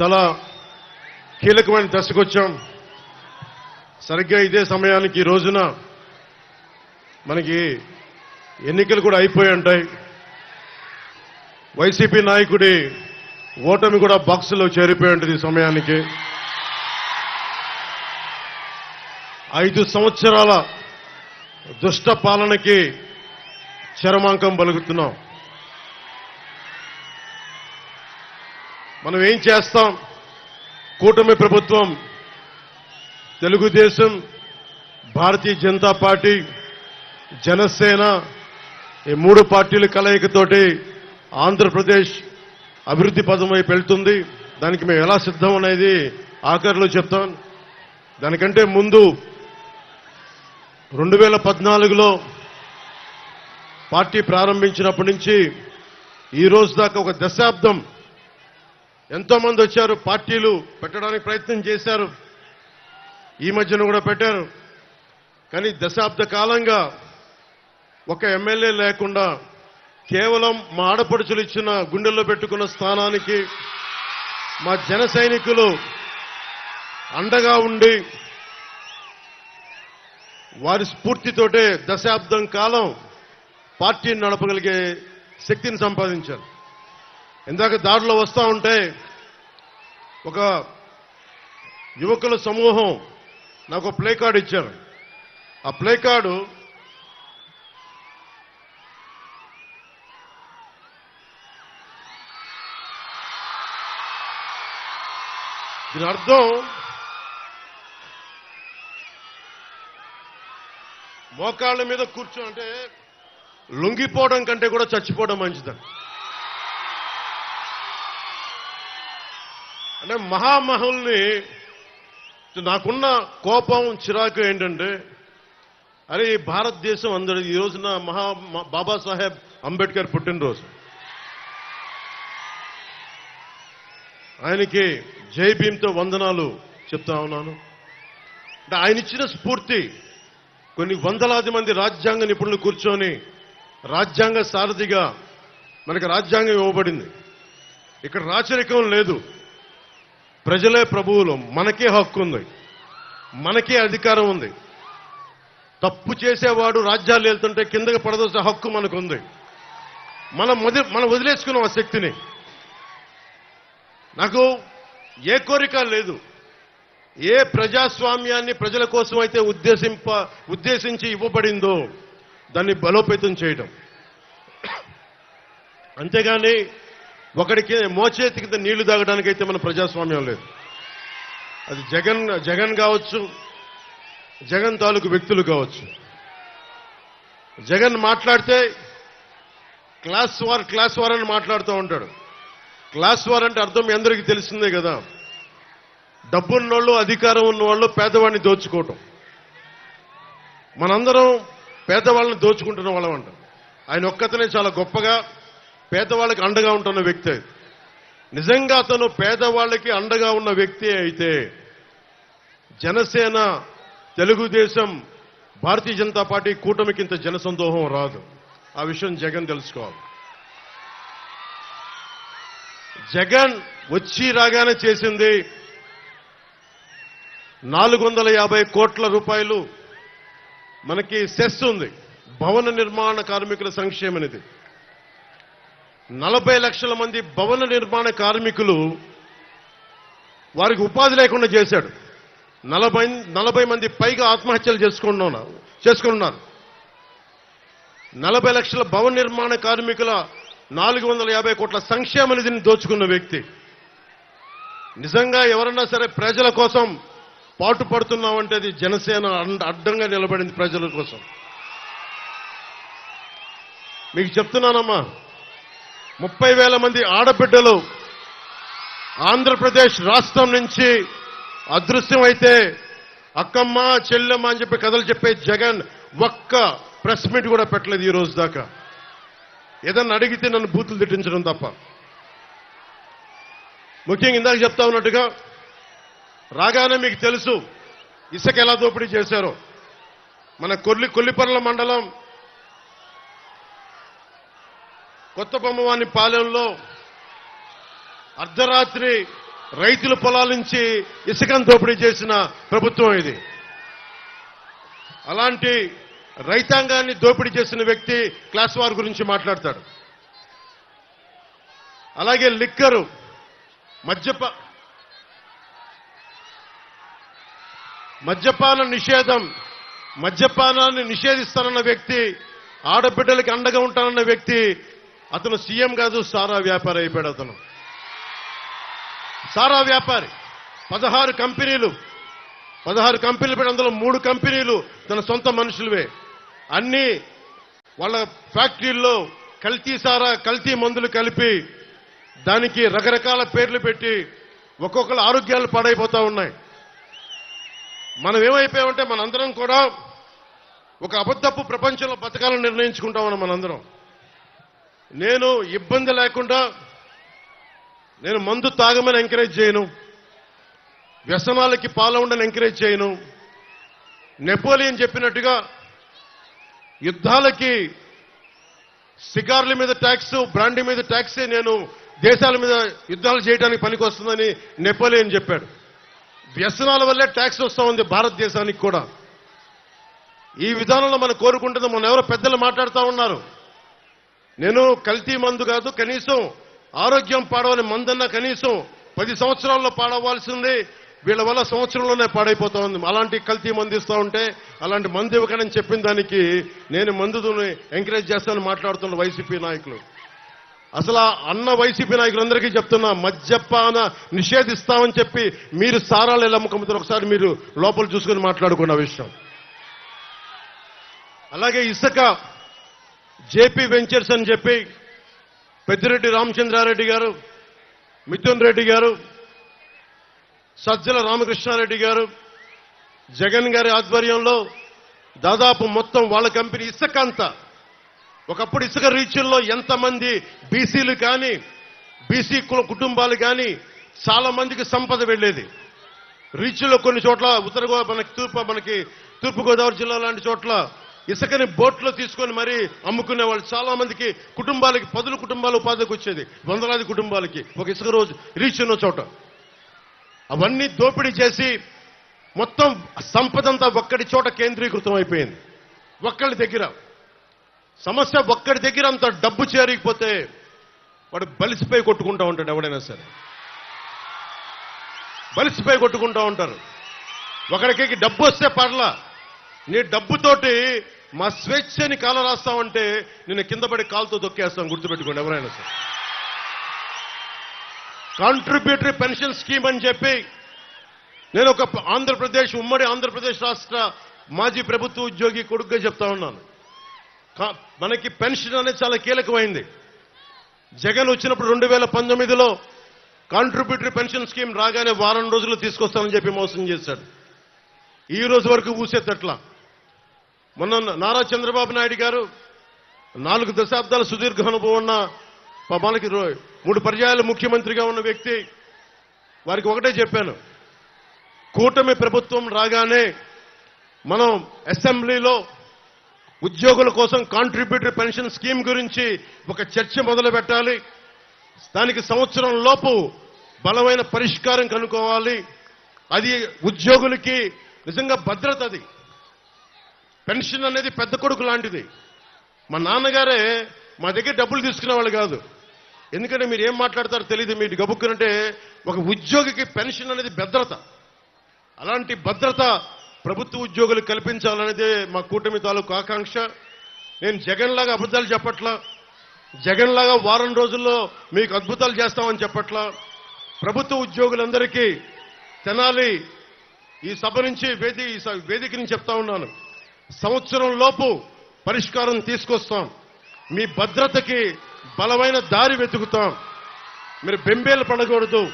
చాలా కీలకమైన దశకు వచ్చాం. సరిగ్గా ఇదే సమయానికి ఈ రోజున మనకి ఎన్నికలు కూడా అయిపోయి ఉంటాయి. వైసీపీ నాయకుడి ఓటమి కూడా బాక్సులో చేరిపోయి ఉంటుంది ఈ సమయానికి. ఐదు సంవత్సరాల దుష్ట పాలనకి చరమాంకం పలుకుతున్నాం. మనం ఏం చేస్తాం? కూటమి ప్రభుత్వం తెలుగుదేశం భారతీయ జనతా పార్టీ జనసేన ఈ మూడు పార్టీల కలయికతోటి ఆంధ్రప్రదేశ్ అభివృద్ధి పదం వైపు వెళ్తుంది. దానికి మేము ఎలా సిద్ధం అనేది ఆఖరిలో చెప్తాం. దానికంటే ముందు రెండు వేల పద్నాలుగులో పార్టీ ప్రారంభించినప్పటి నుంచి ఈ రోజు దాకా ఒక దశాబ్దం ఎంతో మంది వచ్చారు పార్టీలు పెట్టడానికి ప్రయత్నం చేశారు. ఈ మధ్యన కూడా పెట్టారు. కానీ దశాబ్ద కాలంగా ఒక ఎమ్మెల్యే లేకుండా కేవలం మా ఆడపడుచులు ఇచ్చిన గుండెల్లో పెట్టుకున్న స్థానానికి మా జన సైనికులు అండగా ఉండి వారి స్ఫూర్తితోటే దశాబ్దం కాలం పార్టీని నడపగలిగే శక్తిని సంపాదించారు. ఇందాక దారిలో వస్తూ ఉంటే ఒక యువకుల సమూహం నాకు ప్లే కార్డు ఇచ్చారు. ఆ ప్లే కార్డు దీని అర్థం మోకాళ్ళ మీద కూర్చో అంటే లొంగిపోవడం కంటే కూడా చచ్చిపోవడం మంచిదని అంటే మహామహుల్ని నాకున్న కోపం చిరాకు ఏంటంటే అరే ఈ భారతదేశం అందరి ఈ రోజున మహా బాబాసాహెబ్ అంబేద్కర్ పుట్టినరోజు. ఆయనకి జై భీమ్తో వందనాలు చెప్తా ఉన్నాను. అంటే ఆయన ఇచ్చిన స్ఫూర్తి కొన్ని వందలాది మంది రాజ్యాంగ నిపుణులు కూర్చొని రాజ్యాంగ సారథిగా మనకు రాజ్యాంగం ఇవ్వబడింది. ఇక్కడ రాచరికం లేదు. ప్రజలే ప్రభువులు. మనకే హక్కు ఉంది. మనకే అధికారం ఉంది. తప్పు చేసేవాడు రాజ్యాలు వెళ్తుంటే కిందకి పడదోసే హక్కు మనకుంది. మనం మొదలు మనం వదిలేసుకున్నాం ఆ శక్తిని. నాకు ఏ కోరిక లేదు. ఏ ప్రజాస్వామ్యాన్ని ప్రజల కోసం అయితే ఉద్దేశింప ఉద్దేశించి ఇవ్వబడిందో దాన్ని బలోపేతం చేయడం అంతేగాని ఒకడికి మోచేతి కింద నీళ్ళు అయితే మన ప్రజాస్వామ్యం లేదు. అది జగన్ జగన్ కావచ్చు జగన్ తాలూకు వ్యక్తులు కావచ్చు. జగన్ మాట్లాడితే క్లాస్ వార్ క్లాస్ వార్ అని మాట్లాడుతూ ఉంటాడు. క్లాస్ వార్ అంటే అర్థం అందరికీ తెలిసిందే కదా. డబ్బున్నోళ్ళు అధికారం ఉన్నవాళ్ళు పేదవాడిని దోచుకోవటం. మనందరం పేదవాళ్ళని దోచుకుంటున్న వాళ్ళం అంట. ఆయన ఒక్కతనే చాలా గొప్పగా పేదవాళ్ళకి అండగా ఉంటున్న వ్యక్తి. నిజంగా అతను పేదవాళ్ళకి అండగా ఉన్న వ్యక్తి అయితే జనసేన తెలుగుదేశం భారతీయ జనతా పార్టీ కూటమికి ఇంత జనసందోహం రాదు. ఆ విషయం జగన్ తెలుసుకోవాలి. జగన్ వచ్చి రాగానే చేసింది నాలుగు వందల యాభై కోట్ల రూపాయలు. మనకి సెస్ ఉంది. భవన నిర్మాణ కార్మికుల సంక్షేమ నిధి నలభై లక్షల మంది భవన నిర్మాణ కార్మికులు వారికి ఉపాధి లేకుండా చేశాడు. నలభై నలభై మంది పైగా ఆత్మహత్యలు చేసుకున్నారు చేసుకున్నారు. నలభై లక్షల భవన నిర్మాణ కార్మికుల నాలుగు వందల యాభై కోట్ల సంక్షేమ నిధిని దోచుకున్న వ్యక్తి. నిజంగా ఎవరన్నా సరే ప్రజల కోసం పాటుపడుతున్నామంటే అది జనసేన అడ్డంగా నిలబడింది ప్రజల కోసం. మీకు చెప్తున్నానమ్మా ముప్పై వేల మంది ఆడబిడ్డలు ఆంధ్రప్రదేశ్ రాష్ట్రం నుంచి అదృశ్యం అయితే అక్కమ్మ చెల్లెమ్మ అని చెప్పి కథలు చెప్పే జగన్ ఒక్క ప్రెస్ మీట్ కూడా పెట్టలేదు ఈ రోజు దాకా. ఏదన్నా అడిగితే నన్ను బూతులు తిట్టించడం తప్ప. ముఖ్యంగా ఇందాక చెప్తా ఉన్నట్టుగా రాగానే మీకు తెలుసు ఇసుక ఎలా దోపిడీ చేశారో. మన కొల్లి కొల్లిపర్ల మండలం కొత్త బొమ్మవాని పాలెంలో అర్ధరాత్రి రైతుల పొలాల నుంచి ఇసుకను దోపిడీ చేసిన ప్రభుత్వం ఇది. అలాంటి రైతాంగాన్ని దోపిడీ చేసిన వ్యక్తి క్లాస్ వార్ గురించి మాట్లాడతాడు. అలాగే లిక్కరు మద్యప మద్యపాన నిషేధం మద్యపానాన్ని నిషేధిస్తానన్న వ్యక్తి ఆడబిడ్డలకి అండగా ఉంటానన్న వ్యక్తి అతను సీఎం కాదు సారా వ్యాపారి అయిపోయాడు అతను. సారా వ్యాపారి. పదహారు కంపెనీలు. పదహారు కంపెనీలు పెట్టి అందులో మూడు కంపెనీలు తన సొంత మనుషులవే. అన్ని వాళ్ళ ఫ్యాక్టరీల్లో కల్తీ సారా కల్తీ మందులు కలిపి దానికి రకరకాల పేర్లు పెట్టి ఒక్కొక్కరు ఆరోగ్యాలు పాడైపోతూ ఉన్నాయి. మనం ఏమైపోయామంటే మనందరం కూడా ఒక అబద్ధపు ప్రపంచంలో బతకాలని నిర్ణయించుకుంటామని మనందరం. నేను ఇబ్బంది లేకుండా నేను మందు తాగమని ఎంకరేజ్ చేయను. వ్యసనాలకి పాలవుండని ఎంకరేజ్ చేయను. నెపోలియన్ చెప్పినట్టుగా యుద్ధాలకి సిగార్ల మీద ట్యాక్స్ బ్రాండీ మీద ట్యాక్సే నేను దేశాల మీద యుద్ధాలు చేయడానికి పనికొస్తుందని నెపోలియన్ చెప్పాడు. వ్యసనాల వల్లే ట్యాక్స్ వస్తూ ఉంది భారతదేశానికి కూడా. ఈ విధానంలో మనం కోరుకుంటుంది మనం ఎవరో పెద్దలు మాట్లాడుతూ ఉన్నారు. నేను కల్తీ మందు కాదు కనీసం ఆరోగ్యం పాడవని మందన్న కనీసం పది సంవత్సరాల్లో పాడవలసింది. వీళ్ళ వల్ల సంవత్సరంలోనే పాడైపోతా ఉంది. అలాంటి కల్తీ మందు ఇస్తూ ఉంటే అలాంటి మందు ఇవ్వకనని చెప్పిన దానికి నేను మందుని ఎంకరేజ్ చేస్తానని మాట్లాడుతున్న వైసీపీ నాయకులు. అసలు అన్న వైసీపీ నాయకులందరికీ చెప్తున్నా మద్యపాన నిషేధిస్తామని చెప్పి మీరు సారాలు ఎలా ముఖ్యమంత్రి ఒకసారి మీరు లోపల చూసుకుని మాట్లాడుకున్న విషయం. అలాగే ఇసుక జేపీ వెంచర్స్ అని చెప్పి పెద్దిరెడ్డి రామచంద్రారెడ్డి గారు మిథున్ రెడ్డి గారు సజ్జల రామకృష్ణారెడ్డి గారు జగన్ గారి ఆధ్వర్యంలో దాదాపు మొత్తం వాళ్ళ కంపెనీ ఇసుక అంతా. ఒకప్పుడు ఇసుక రీచ్ల్లో ఎంతమంది బీసీలు కానీ బీసీ కుల కుటుంబాలు కానీ చాలా మందికి సంపద వెళ్ళేది. రీచ్లో కొన్ని చోట్ల ఉత్తర గోదావరి మనకి తూర్పు మనకి తూర్పుగోదావరి జిల్లా లాంటి చోట్ల ఇసుకని బోట్లో తీసుకొని మరీ అమ్ముకునే వాళ్ళు చాలా మందికి కుటుంబాలకి పదుల కుటుంబాలు ఉపాధికి వచ్చేది. వందలాది కుటుంబాలకి. ఒక ఇసుక రోజు రీచ్ ఉన్న చోట. అవన్నీ దోపిడీ చేసి మొత్తం సంపదంతా ఒక్కడి చోట కేంద్రీకృతం అయిపోయింది. ఒక్కడి దగ్గర. సమస్య ఒక్కడి దగ్గర అంత డబ్బు చేరికపోతే వాడు బలిసిపోయి కొట్టుకుంటా ఉంటాడు ఎవడైనా సరే. బలిసిపోయి కొట్టుకుంటా ఉంటారు. ఒకరికి డబ్బు వస్తే పర్లా. నీ డబ్బుతోటి మా స్వేచ్ఛని కాల రాస్తామంటే నేను కింద పడి కాలుతో దొక్కేస్తాం గుర్తుపెట్టుకోండి ఎవరైనా సార్. కాంట్రిబ్యూటరీ పెన్షన్ స్కీమ్ అని చెప్పి నేను ఒక ఆంధ్రప్రదేశ్ ఉమ్మడి ఆంధ్రప్రదేశ్ రాష్ట్ర మాజీ ప్రభుత్వ ఉద్యోగి కొడుకుగా చెప్తా ఉన్నాను. మనకి పెన్షన్ అనేది చాలా కీలకమైంది. జగన్ వచ్చినప్పుడు రెండు వేల పంతొమ్మిదిలో కాంట్రిబ్యూటరీ పెన్షన్ స్కీమ్ రాగానే వారం రోజులు తీసుకొస్తానని చెప్పి మోసం చేశాడు. ఈ రోజు వరకు ఊసేటట్లా మొన్న నారా చంద్రబాబు నాయుడు గారు నాలుగు దశాబ్దాల సుదీర్ఘ అనుభవం ఉన్న మనకి మూడు పర్యాయాలు ముఖ్యమంత్రిగా ఉన్న వ్యక్తి. వారికి ఒకటే చెప్పాను. కూటమి ప్రభుత్వం రాగానే మనం అసెంబ్లీలో ఉద్యోగుల కోసం కాంట్రిబ్యూటరీ పెన్షన్ స్కీమ్ గురించి ఒక చర్చ మొదలు పెట్టాలి దానికి సంవత్సరం లోపు బలమైన పరిష్కారం కనుక్కోవాలి. అది ఉద్యోగులకి నిజంగా భద్రత అది. పెన్షన్ అనేది పెద్ద కొడుకు లాంటిది. మా నాన్నగారే మా దగ్గర డబ్బులు తీసుకునే వాళ్ళు కాదు. ఎందుకంటే మీరు ఏం మాట్లాడతారో తెలియదు మీరు గబుక్కునంటే ఒక ఉద్యోగికి పెన్షన్ అనేది భద్రత. అలాంటి భద్రత ప్రభుత్వ ఉద్యోగులు కల్పించాలనేదే మా కూటమి తాలూకు ఆకాంక్ష. నేను జగన్ లాగా అబద్ధాలు చెప్పట్లా? జగన్ లాగా వారం రోజుల్లో మీకు అద్భుతాలు చేస్తామని చెప్పట్లా? ప్రభుత్వ ఉద్యోగులందరికీ తెనాలి ఈ సభ నుంచి వేది ఈ వేదిక నుంచి చెప్తా ఉన్నాను. సంవత్సరం లోపు పరిష్కారం తీసుకొస్తాం. మీ భద్రతకి బలమైన దారి వెతుకుతాం. మీరు బెంబేలు పడకూడదు.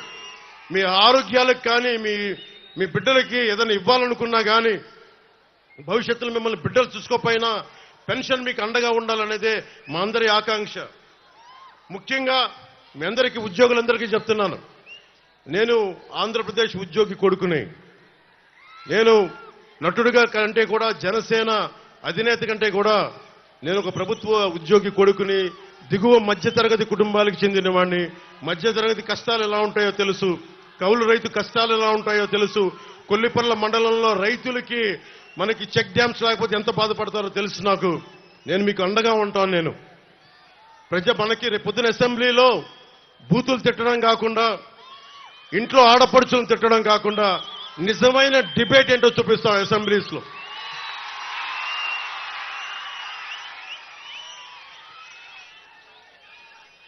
మీ ఆరోగ్యాలకు కానీ మీ మీ బిడ్డలకి ఏదైనా ఇవ్వాలనుకున్నా కానీ భవిష్యత్తులో మిమ్మల్ని బిడ్డలు చూసుకోపోయినా పెన్షన్ మీకు అండగా ఉండాలనేదే మా అందరి ఆకాంక్ష. ముఖ్యంగా మీ అందరికీ ఉద్యోగులందరికీ చెప్తున్నాను. నేను ఆంధ్రప్రదేశ్ ఉద్యోగి కొడుకుని. నేను నటుడిగా కంటే కూడా జనసేన అధినేత కంటే కూడా నేను ఒక ప్రభుత్వ ఉద్యోగి కొడుకుని దిగువ మధ్యతరగతి కుటుంబాలకు చెందినవాడిని మధ్యతరగతి కష్టాలు ఎలా ఉంటాయో తెలుసు. కౌలు రైతు కష్టాలు ఎలా ఉంటాయో తెలుసు. కొల్లిపర్ల మండలంలో రైతులకి మనకి చెక్ డ్యామ్స్ లేకపోతే ఎంత బాధపడతారో తెలుసు నాకు. నేను మీకు అండగా ఉంటాను నేను. ప్రజ మనకి రేపు పొద్దున అసెంబ్లీలో బూతులు తిట్టడం కాకుండా ఇంట్లో ఆడపడుచులను తిట్టడం కాకుండా నిజమైన డిబేట్ ఏంటో చూపిస్తాం అసెంబ్లీస్లో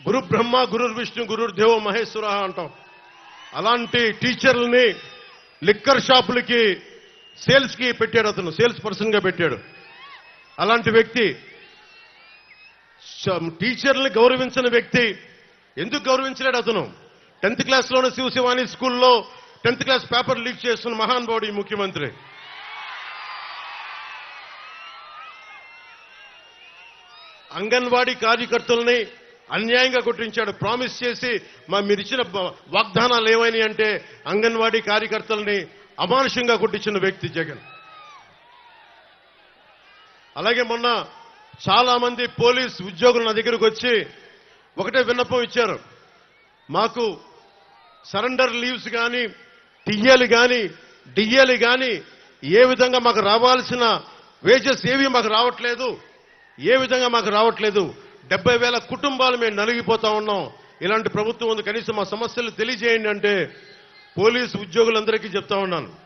గురు బ్రహ్మ గురు విష్ణు గురు దేవ మహేశ్వర అంటాం. అలాంటి టీచర్లని లిక్కర్ షాపులకి సేల్స్కి పెట్టాడు అతను సేల్స్ పర్సన్గా పెట్టాడు. అలాంటి వ్యక్తి శ- టీచర్ని గౌరవించిన వ్యక్తి ఎందుకు గౌరవించలేడు అతను? టెన్త్ క్లాస్లోనే శివశివాని స్కూల్లో టెన్త్ క్లాస్ పేపర్ లీక్ చేస్తున్న మహానుభావుడు ఈ ముఖ్యమంత్రి. అంగన్వాడీ కార్యకర్తల్ని అన్యాయంగా కొట్టించాడు. ప్రామిస్ చేసి మా మీరు ఇచ్చిన వాగ్దానాలు ఏమైనా అంటే అంగన్వాడీ కార్యకర్తల్ని అమానుషంగా కొట్టించిన వ్యక్తి జగన్. అలాగే మొన్న చాలా మంది పోలీస్ ఉద్యోగులు నా దగ్గరకు వచ్చి ఒకటే విన్నపం ఇచ్చారు. మాకు సరెండర్ లీవ్స్ కానీ టియ్యలు కానీ డియ్యలు కానీ ఏ విధంగా మాకు రావాల్సిన వేజెస్ ఏవి మాకు రావట్లేదు ఏ విధంగా మాకు రావట్లేదు డెబ్బై వేల కుటుంబాలు మేము నలిగిపోతా ఉన్నాం. ఇలాంటి ప్రభుత్వం ఉంది. కనీసం మా సమస్యలు తెలియజేయండి అంటే పోలీసు ఉద్యోగులందరికీ చెప్తా ఉన్నాను.